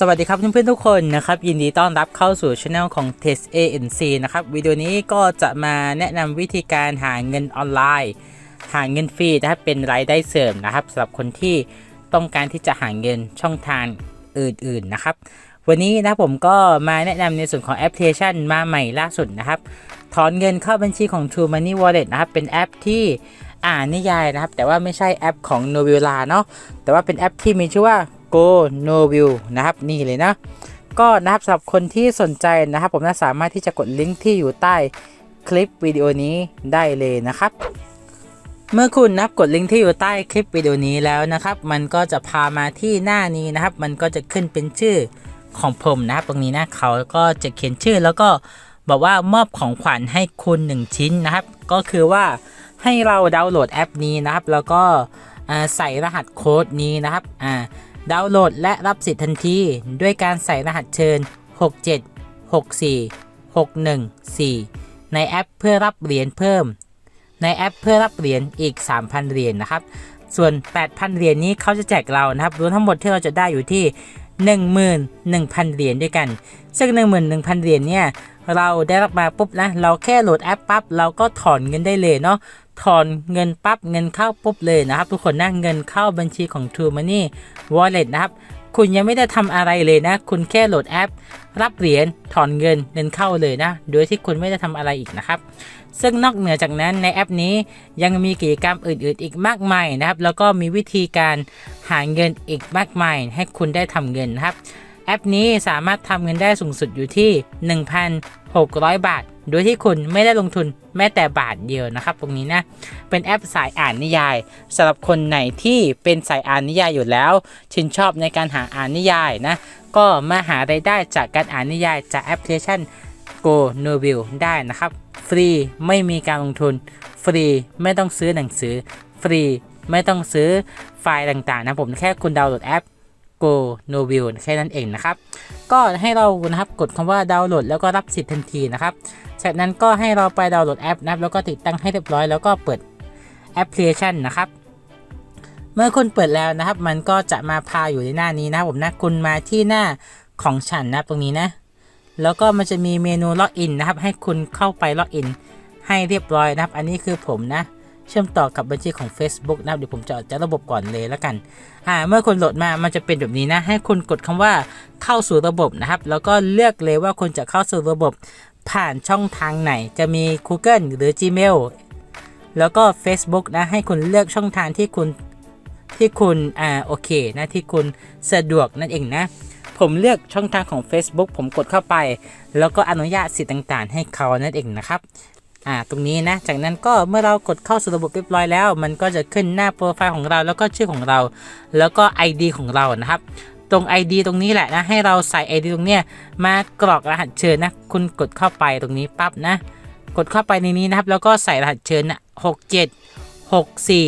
สวัสดีครับเพื่อนๆทุกคนนะครับยินดีต้อนรับเข้าสู่ช anel ของ Test ANC นะครับวิดีโอนี้ก็จะมาแนะนำวิธีการหาเงินออนไลน์ หาเงินฟรีนะครับเป็นรายได้เสริมนะครับสำหรับคนที่ต้องการที่จะหาเงินช่องทางอื่นๆนะครับ วันนี้นะผมก็มาแนะนำในส่วนของแอปพลิเคชันมาใหม่ล่าสุดนะครับถอนเงินเข้าบัญชีของ True Money Wallet นะครับเป็นแอปที่อ่านนิยายนะครับ แต่ว่าไม่ใช่แอปของ n o v e l a เนาะแต่ว่าเป็นแอปที่มีชื่อว่า Go n o v i l นะครับ นี่เลยนะ ก็นะครับสำหรับคนที่สนใจนะครับ ผมน่าสามารถที่จะกดลิงก์ที่อยู่ใต้คลิปวิดีโอนี้ได้เลยนะครับ เมื่อคุณนับกดลิงก์ที่อยู่ใต้คลิปวิดีโอนี้แล้วนะครับ มันก็จะพามาที่หน้านี้นะครับ มันก็จะขึ้นเป็นชื่อของผมนะครับ ตรงนี้นะเขาก็จะเขียนชื่อแล้วก็บอกว่ามอบของขวัญให้คุณ 1 ชิ้นนะครับ ก็คือว่าให้เราดาวน์โหลดแอปนี้นะครับ แล้วก็ใส่รหัสโค้ดนี้นะครับอ่า ดาวน์โหลดและรับสิทธิ์ทันที ด้วยการใส่รหัสเชิญ 67 64 614 ในแอปเพื่อรับเหรียญเพิ่ม ในแอปเพื่อรับเหรียญอีก 3,000 เหรียญนะครับ ส่วน 8,000 เหรียญนี้เขาจะแจกเรานะครับรวมทั้งหมดที่เราจะได้อยู่ที่11,000 เหรียญด้วยกัน ซึ่ง 11,000 เหรียญเนี่ย เราได้รับมาปุ๊บนะ เราแค่โหลดแอปปั๊บ เราก็ถอนเงินได้เลยเนาะ ถอนเงินปั๊บเงินเข้าปุ๊บเลยนะครับทุกคนนะเงินเข้าบัญชีของ True Money Wallet นะครับคุณยังไม่ได้ทำอะไรเลยนะ คุณแค่โหลดแอป รับเหรียญถอนเงินเงินเข้าเลยนะ โดยที่คุณไม่ได้ทำอะไรอีกนะครับ ซึ่งนอกเหนือจากนั้นในแอปนี้ยังมีกิจกรรมอื่น ๆ อีกมากมายนะครับ แล้วก็มีวิธีการหาเงินอีกมากมาย ให้คุณได้ทำเงินนะครับ แอปนี้สามารถทำเงินได้สูงสุดอยู่ที่ 600 บาท โดยที่คุณไม่ได้ลงทุนแม้แต่บาทเดียวนะครับ ตรงนี้นะ เป็นแอปสายอ่านนิยายสำหรับคนไหนที่เป็นสายอ่านนิยายอยู่แล้ว ชื่นชอบในการหาอ่านนิยายนะ ก็มาหารายได้จากการอ่านนิยายจากแอปพลิเคชัน Go n o v i l ได้นะครับ ฟรีไม่มีการลงทุน ฟรีไม่ต้องซื้อหนังสือ ฟรีไม่ต้องซื้อไฟล์ต่างๆนะผมแค่คุณดาวน์โหลดแอป Go n o v i l แค่นั้นเองนะครับ ก็ให้เรานะครับกดคำว่าดาวน์โหลดแล้วก็รับสิทธิ์ทันทีนะครับ จากนั้นก็ให้เราไปดาวน์โหลดแอปนะครับแล้วก็ติดตั้งให้เรียบร้อยแล้วก็เปิดแอปพลิเคชันนะครับเมื่อคุณเปิดแล้วนะครับ มันก็จะมาพาอยู่ในหน้านี้นะครับผมนะคุณมาที่หน้าของฉันนะตรงนี้นะ แล้วก็มันจะมีเมนูล็อกอินนะครับ ให้คุณเข้าไปล็อกอินให้เรียบร้อยนะครับ อันนี้คือผมนะ เชื่อมต่อกับบัญชีของ Facebook นะครับเดี๋ยวผมจะจะระบบก่อนเลยแล้วกันอ่าเมื่อคุณโหลดมามันจะเป็นแบบนี้นะ ให้คุณกดคำว่าเข้าสู่ระบบนะครับ แล้วก็เลือกเลยว่าคุณจะเข้าสู่ระบบผ่านช่องทางไหน จะมี Google หรือ Gmail แล้วก็ Facebook นะให้คุณเลือกช่องทางที่คุณที่คุณอ่าโอเคนะที่คุณสะดวกนั่นเองนะ ผมเลือกช่องทางของ Facebook ผมกดเข้าไป แล้วก็อนุญาตสิทธิ์ต่างๆ ให้เขานั่นเองนะครับ อ่าตรงนี้นะ จากนั้นก็เมื่อเรากดเข้าสู่ระบบเรียบร้อยแล้ว มันก็จะขึ้นหน้าโปรไฟล์ของเราแล้วก็ชื่อของเรา แล้วก็ ID ของเรานะครับ ตรง ID ตรงนี้แหละนะ ให้เราใส่ ID ตรงเนี้ยมากรอกรหัสเชิญนะ คุณกดเข้าไปตรงนี้ปั๊บนะ กดเข้าไปในนี้นะครับ แล้วก็ใส่รหัสเชิญนะหกเจ็ดหกสี่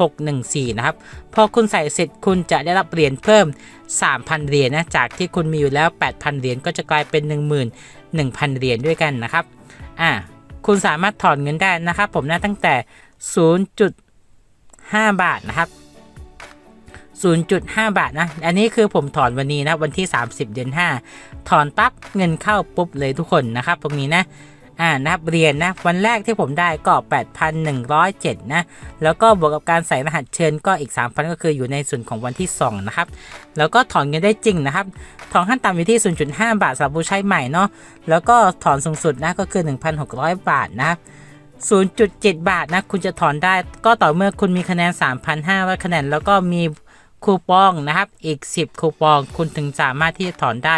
หกหนึ่งสี่นะครับ พอคุณใส่เสร็จคุณจะได้รับเหรียญเพิ่ม 3,000 เหรียญนะ จากที่คุณมีอยู่แล้ว 8,000 เหรียญก็จะกลายเป็น 11,000 เหรียญด้วยกันนะครับ อ่า คุณสามารถถอนเงินได้นะครับ ผมนะตั้งแต่ 0.5 บาทนะครับ 0.5 บาทนะ อันนี้คือผมถอนวันนี้นะ วันที่ 30 เดือน 5 ถอนปั๊บเงินเข้าปุ๊บเลยทุกคนนะครับตรงนี้นะ อ่านะครับเรียนนะวันแรกที่ผมได้ก็ 8,107 นะ แล้วก็บวกกับการใส่รหัสเชิญก็อีก 3,000 ก็คืออยู่ในส่วนของวันที่ 2 นะครับ แล้วก็ถอนเงินได้จริงนะครับ ถอนขั้นต่ำอยู่ที่ 0.5 บาทสำหรับผู้ใช้ใหม่เนาะแล้วก็ถอนสูงสุดนะก็คือ 1,600 บาทนะ0.7 บาทนะ คุณจะถอนได้ก็ต่อเมื่อคุณมีคะแนน 3,500 คะแนน แล้วก็มี คูปองนะครับอีก 10 คูปอง คุณถึงสามารถที่จะถอนได้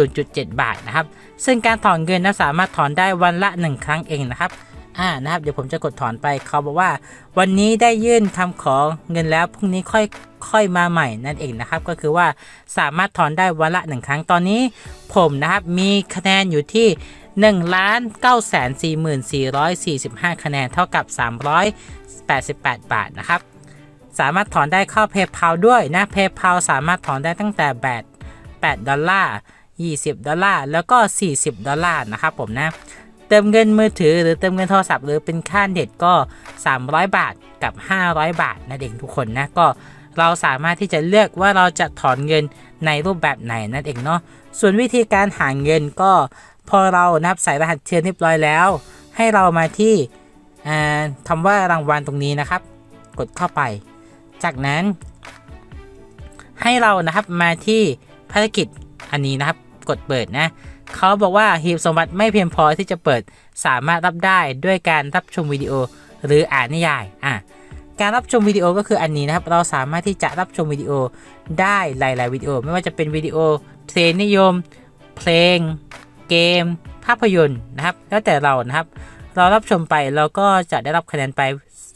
0.7 บาทนะครับ ซึ่งการถอนเงินนะสามารถถอนได้วันละ 1 ครั้งเองนะครับอ่านะครับเดี๋ยวผมจะกดถอนไปเขาบอกว่า วันนี้ได้ยื่นคำขอเงินแล้วพรุ่งนี้ค่อยค่อยมาใหม่นั่นเองนะครับ ก็คือว่าสามารถถอนได้วันละ1ครั้งตอนนี้ ผมนะครับมีคะแนนอยู่ที่1 9 4 4 4 5คะแนนเท่ากับ388บาทนะครับ สามารถถอนได้เข้า PayPal ด้วยนะ PayPal สามารถถอนได้ตั้งแต่8 8ดอลลาร์20 ดอลลาร์ แล้วก็ 40 ดอลลาร์ นะครับผมนะ เติมเงินมือถือหรือเติมเงินโทรศัพท์หรือเป็นค่าเน็ตก็ 300 บาทกับ 500 บาทนะเด็กทุกคนนะ ก็เราสามารถที่จะเลือกว่าเราจะถอนเงินในรูปแบบไหนนั่นเองเนาะ ส่วนวิธีการหาเงินก็พอเรานับใส่รหัสเทียนเรียบร้อยแล้ว ให้เรามาที่อ่าคำว่ารางวัลตรงนี้นะครับ กดเข้าไป จากนั้น ให้เรานะครับมาที่ภารกิจอันนี้นะครับ กดเปิดนะเขาบอกว่าหีบสมบัติไม่เพียงพอที่จะเปิดสามารถรับได้ด้วยการรับชมวิดีโอหรืออ่านนิยายอะการรับชมวิดีโอก็คืออันนี้นะครับ เราสามารถที่จะรับชมวิดีโอได้หลาย ๆ วิดีโอ ไม่ว่าจะเป็นวิดีโอเพลงนิยม เพลง เกม ภาพยนตร์นะครับ แล้วแต่เรานะครับ เรารับชมไปเราก็จะได้รับคะแนนไป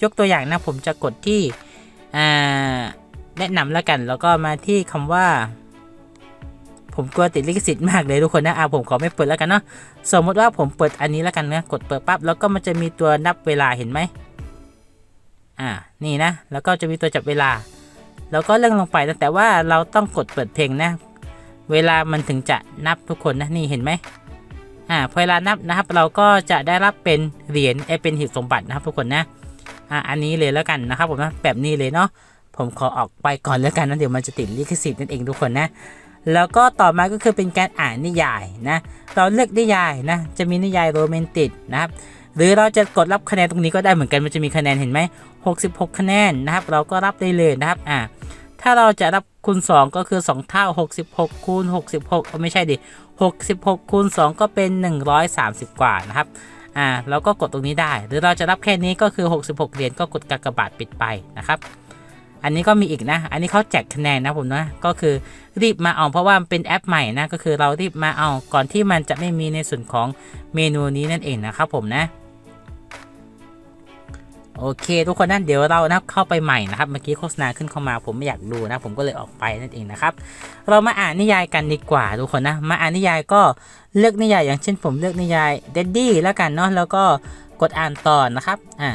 ยกตัวอย่างนะผมจะกดที่ อ่า แนะนำแล้วกัน แล้วก็มาที่คำว่า ผมกลัวติดลิขสิทธิ์มากเลยทุกคนนะอ่าผมขอไม่เปิดแล้วกันเนาะ สมมติว่าผมเปิดอันนี้แล้วกันนะ กดเปิดปั๊บ แล้วก็มันจะมีตัวนับเวลาเห็นไหม อ่า นี่นะ แล้วก็จะมีตัวจับเวลา แล้วก็เลื่อนลงไปแต่ว่าเราต้องกดเปิดเพลงนะ เวลามันถึงจะนับทุกคนนะ นี่เห็นไหมอ่าพอเวลานับนะครับ เราก็จะได้รับเป็นเหรียญเอเป็นหีบสมบัตินะครับทุกคนนะ อ่าอันนี้เลยแล้วกันนะครับผมนะแบบนี้เลยเนาะผมขอออกไปก่อนแล้วกันนะเดี๋ยวมันจะติดลิขสิทธิ์นั่นเองทุกคนนะแล้วก็ต่อมาก็คือเป็นการอ่านนิยายนะเราเลือกนิยายนะจะมีนิยายโรแมนติกนะครับหรือเราจะกดรับคะแนนตรงนี้ก็ได้เหมือนกันมันจะมีคะแนนเห็นไหม66 คะแนนนะครับ เราก็รับได้เลยนะครับอ่าถ้าเราจะรับคูณ 2 ก็คือ 2 เท่า 66คูณ66ไม่ใช่ดิ66คูณ2ก็เป็น 130 กว่านะครับ อ่าเราก็กดตรงนี้ได้ หรือเราจะรับแค่นี้ก็คือ 66 เหรียญก็กดกากบาทปิดไปนะครับ อันนี้ก็มีอีกนะ อันนี้เขาแจกคะแนนนะผมนะ ก็คือรีบมาเอาเพราะว่าเป็นแอปใหม่นะ ก็คือเรารีบมาเอาก่อนที่มันจะไม่มีในส่วนของเมนูนี้นั่นเองนะครับผมนะ โอเค ทุกคนนั่นเดี๋ยวเรานะเข้าไปใหม่นะครับเมื่อกี้โฆษณาขึ้นเข้ามาผมไม่อยากดูนะ ผมก็เลยออกไปนั่นเองนะครับ เรามาอ่านนิยายกันดีกว่าทุกคนนะ มาอ่านนิยายก็เลือกนิยายอย่างเช่น ผมเลือกนิยายเดดดี้แล้วกันเนาะแล้วก็กดอ่านต่อนะครับอ่า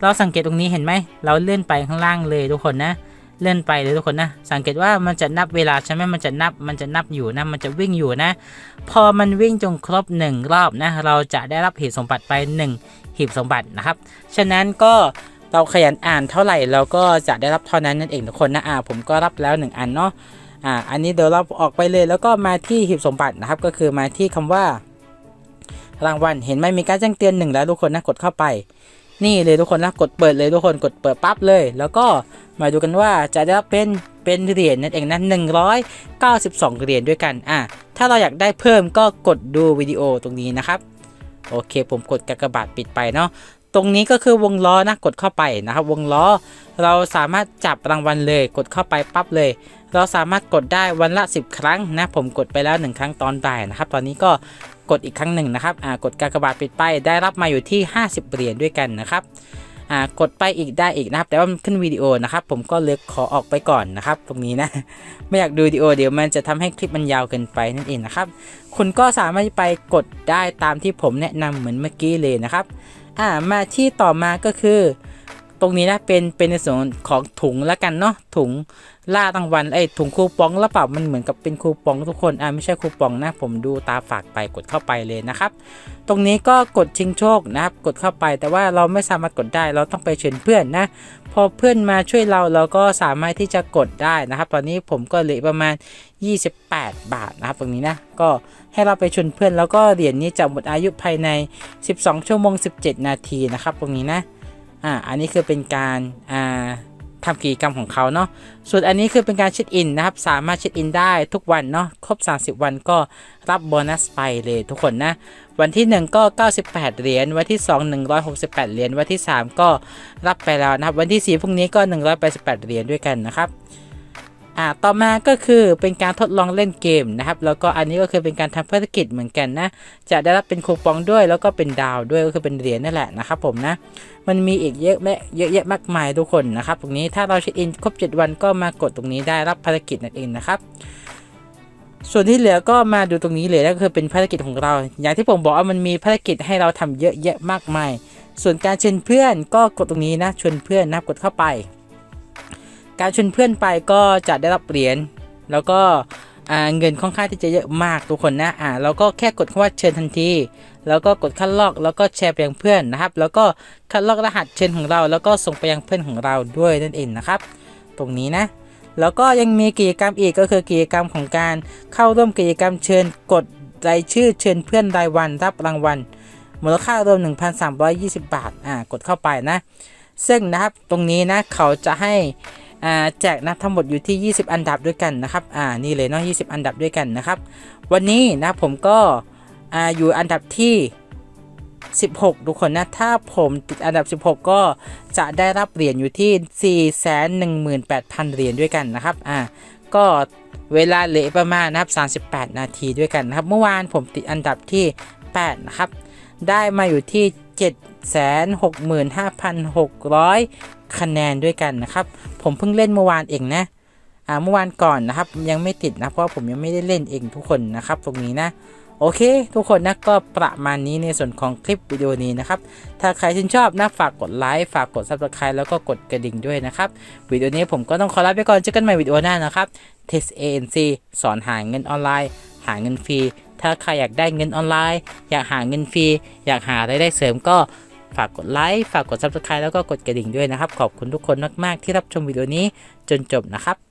เราสังเกตตรงนี้เห็นไหมเราเลื่อนไปข้างล่างเลยทุกคนนะ เลื่อนไปเลยทุกคนนะ สังเกตว่ามันจะนับเวลาใช่ไหมมันจะนับมันจะนับอยู่นะ มันจะวิ่งอยู่นะ พอมันวิ่งจนครบหนึ่งรอบนะ เราจะได้รับหีบสมบัติไปหนึ่งหีบสมบัตินะครับ ฉะนั้นก็เราขยันอ่านเท่าไหร่เราก็จะได้รับเท่านั้นนั่นเองทุกคนนะอ่าผมก็รับแล้วหนึ่งอันเนาะอ่าอันนี้เดี๋ยวเราออกไปเลยแล้วก็มาที่หีบสมบัตินะครับ ก็คือมาที่คำว่ารางวัลเห็นไหมมีการแจ้งเตือนหนึ่งแล้วทุกคนนะกดเข้าไป นี่เลยทุกคนนะกดเปิดเลยทุกคนกดเปิดปั๊บเลย แล้วก็มาดูกันว่าจะได้รับเป็นเป็นเหรียญนั่นเองนะ192 เหรียญด้วยกันอะถ้าเราอยากได้เพิ่มก็กดดูวิดีโอตรงนี้นะครับ โอเค ผมกดกากบาทปิดไปเนาะตรงนี้ก็คือวงล้อนะกดเข้าไปนะครับ วงล้อเราสามารถจับรางวัลเลยกดเข้าไปปั๊บเลย เราสามารถกดได้วันละ 10 ครั้งนะผมกดไปแล้ว 1 ครั้งตอนบ่ายนะครับ ตอนนี้ก็ กดอีกครั้งหนึ่งนะครับอ่ากดกากบาทปิดไปได้รับมาอยู่ที่ 50 เหรียญด้วยกันนะครับอ่ากดไปอีกได้อีกนะครับ แต่ว่ามันขึ้นวิดีโอนะครับ ผมก็เลือกขอออกไปก่อนนะครับ ตรงนี้นะ ไม่อยากดูวิดีโอเดี๋ยวมันจะทำให้คลิปมันยาวเกินไปนั่นเองนะครับ คุณก็สามารถไปกดได้ตามที่ผมแนะนำเหมือนเมื่อกี้เลยนะครับอ่ามาที่ต่อมาก็คือ ตรงนี้นะเป็นเป็นในส่วนของถุงละกันเนาะถุง ล่ารางวัลไอ้ถุงคูปองแล้วเปล่ามันเหมือนกับเป็นคูปองทุกคนอ่าไม่ใช่คูปองนะผมดูตาฝากไปกดเข้าไปเลยนะครับ ตรงนี้ก็กดชิงโชคนะครับ กดเข้าไปแต่ว่าเราไม่สามารถกดได้เราต้องไปเชิญเพื่อนนะ พอเพื่อนมาช่วยเราเราก็สามารถที่จะกดได้นะครับ ตอนนี้ผมก็เหลือประมาณ 28 บาทนะครับ ตรงนี้นะก็ให้เราไปชวนเพื่อนแล้วก็เหรียญนี้จะหมดอายุภายใน 12 ชั่วโมง 17 นาทีนะครับ ตรงนี้นะอ่าอันนี้คือเป็นการอ่า ทำกิจกรรมของเขาเนาะ ส่วนอันนี้คือเป็นการเช็คอินนะครับ สามารถเช็คอินได้ทุกวันเนาะ ครบ 30 วันก็รับโบนัสไปเลยทุกคนนะ วันที่ 1 ก็ 98 เหรียญ วันที่ 2 168 เหรียญ วันที่ 3 ก็รับไปแล้วนะครับ วันที่ 4 พรุ่งนี้ก็ 188 เหรียญด้วยกันนะครับ อ่าต่อมาก็คือเป็นการทดลองเล่นเกมนะครับ แล้วก็อันนี้ก็คือเป็นการทำภารกิจเหมือนกันนะ จะได้รับเป็นคูปองด้วยแล้วก็เป็นดาวด้วยก็คือเป็นเหรียญนั่นแหละนะครับผมนะ มันมีอีกเยอะแยะเยอะแยะมากมายทุกคนนะครับ ตรงนี้ถ้าเราเช็คอินครบ 7 วันก็มากดตรงนี้ได้รับภารกิจนั่นเองนะครับส่วนที่เหลือก็มาดูตรงนี้เลยก็คือเป็นภารกิจของเรา อย่างที่ผมบอกว่ามันมีภารกิจให้เราทำเยอะแยะมากมาย ส่วนการเชิญเพื่อนก็กดตรงนี้นะชวนเพื่อนนะกดเข้าไป การชวนเพื่อนไปก็จะได้รับเหรียญแล้วก็เงินค่อนข้างที่จะเยอะมากทุกคนนะอ่าเราก็แค่กดคำว่าเชิญทันที แล้วก็กดคัดลอกแล้วก็แชร์ไปยังเพื่อนนะครับ แล้วก็คัดลอกรหัสเชิญของเรา แล้วก็ส่งไปยังเพื่อนของเราด้วยนั่นเองนะครับ ตรงนี้นะ แล้วก็ยังมีกิจกรรมอีกก็คือกิจกรรมของการเข้าร่วมกิจกรรมเชิญกดรายชื่อเชิญเพื่อนรายวันรับรางวัลมูลค่ารวม 1,320 บาทอ่ากดเข้าไปนะ ซึ่งนะครับตรงนี้นะเขาจะให้ แจกนะทั้งหมดอยู่ที่ 20 อันดับด้วยกันนะครับอ่านี่เลยเนาะ20 อันดับด้วยกันนะครับ วันนี้นะผมก็อ่าอยู่อันดับที่ 16 ทุกคนนะ ถ้าผมติดอันดับ 16 ก็จะได้รับเหรียญอยู่ที่ 418,000 เหรียญด้วยกันนะครับอ่าก็เวลาเหลือประมาณนะครับ38 นาทีด้วยกันนะครับ เมื่อวานผมติดอันดับที่ 8 นะครับ ได้มาอยู่ที่ 765,600 คะแนนด้วยกันนะครับ ผมเพิ่งเล่นเมื่อวานเองนะอ่าเมื่อวานก่อนนะครับยังไม่ติดนะเพราะผมยังไม่ได้เล่นเองทุกคนนะครับ ตรงนี้นะโอเค ทุกคนนะก็ประมาณนี้ในส่วนของคลิปวิดีโอนี้นะครับ ถ้าใครชื่นชอบนะฝากกดไลค์ฝากกด subscribe แล้วก็กดกระดิ่งด้วยนะครับ วิดีโอนี้ผมก็ต้องขอลาไปก่อนเจอกันใหม่วิดีโอหน้านะครับ Test ANC สอนหาเงินออนไลน์ หาเงินฟรี ถ้าใครอยากได้เงินออนไลน์ อยากหาเงินฟรี อยากหารายได้เสริมก็ฝากกดไลค์ฝากกด subscribe แล้วก็กดกระดิ่งด้วยนะครับ ขอบคุณทุกคนมาก ๆ ที่รับชมวิดีโอนี้จนจบนะครับ